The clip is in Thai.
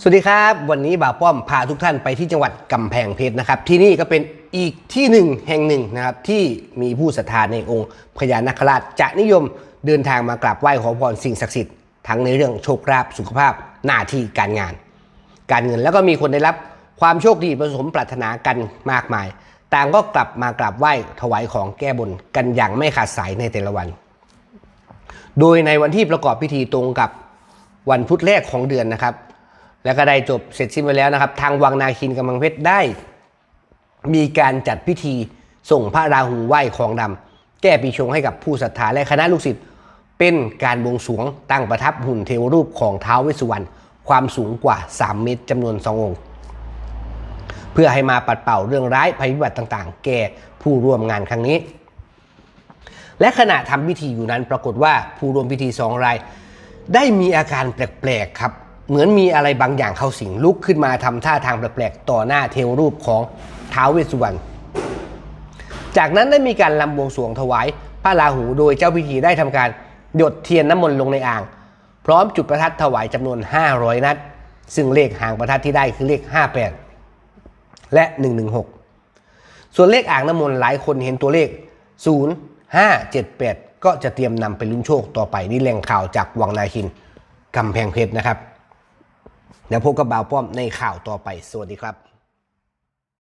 สวัสดีครับ วันนี้บ่าวป้อมพาทุกท่านไปที่จังหวัดกำแพงเพชรนะครับ ที่นี่ก็เป็นอีกที่หนึ่งแห่งหนึ่งนะครับที่มีผู้ศรัทธาในองค์พญานาคราชจะนิยมเดินทางมากราบไหว้ขอพรสิ่งศักดิ์สิทธิ์ทั้งในเรื่องโชคลาภสุขภาพหน้าที่การงาน การเงินแล้วก็มีคนได้รับความโชคดีประสมปรารถนากันมากมาย ต่างก็กลับมากราบไหว้ถวายของแก้บนกันอย่างไม่ขาดสายในแต่ละวัน โดยในวันที่ประกอบพิธีตรงกับวันพุธแรกของเดือนนะครับ แล้วก็ได้จบเสร็จสิ้นไปแล้วนะครับ ทางวังนาคินกำมังเพชรได้ มีการจัดพิธีส่งพระราหูไหว้ของดำแก้ปีชงให้กับผู้ศรัทธาและคณะลูกศิษย์เป็นการบวงสรวงตั้งประทับหุ่นเทวรูปของท้าวเวสสุวรรณความสูงกว่า 3 เมตรจำนวนสององค์ เพื่อให้มาปัดเป่าเรื่องร้ายภัยพิบัติต่างๆ แก่ผู้ร่วมงานครั้งนี้ และขณะทำพิธีอยู่นั้นปรากฏว่าผู้ร่วมพิธีสองราย ได้มีอาการแปลกๆครับ เหมือนมีอะไรบางอย่างเข้าสิงลุกขึ้นมาทำท่าทางแปลกๆต่อหน้าเทวรูปของท้าวเวสสุวรรณจากนั้นได้มีการลำบวงสวงถวายพระราหูโดยเจ้าพิธีได้ทำการหยดเทียนน้ำมนต์ลงในอ่าง พร้อมจุดประทัดถวายจำนวน 500 นัด ซึ่งเลขหางประทัดที่ได้คือเลข 58 และ 116 ส่วนเลขอ่างน้ำมนต์หลายคนเห็นตัวเลข 0 5 7 8 ก็จะเตรียมนำไปลุ้นโชคต่อไปนี่แหล่งข่าวจากวังนาคินกำแพงเพชรนะครับ แล้วพบกับบ่าวป้อมในข่าวต่อไป สวัสดีครับ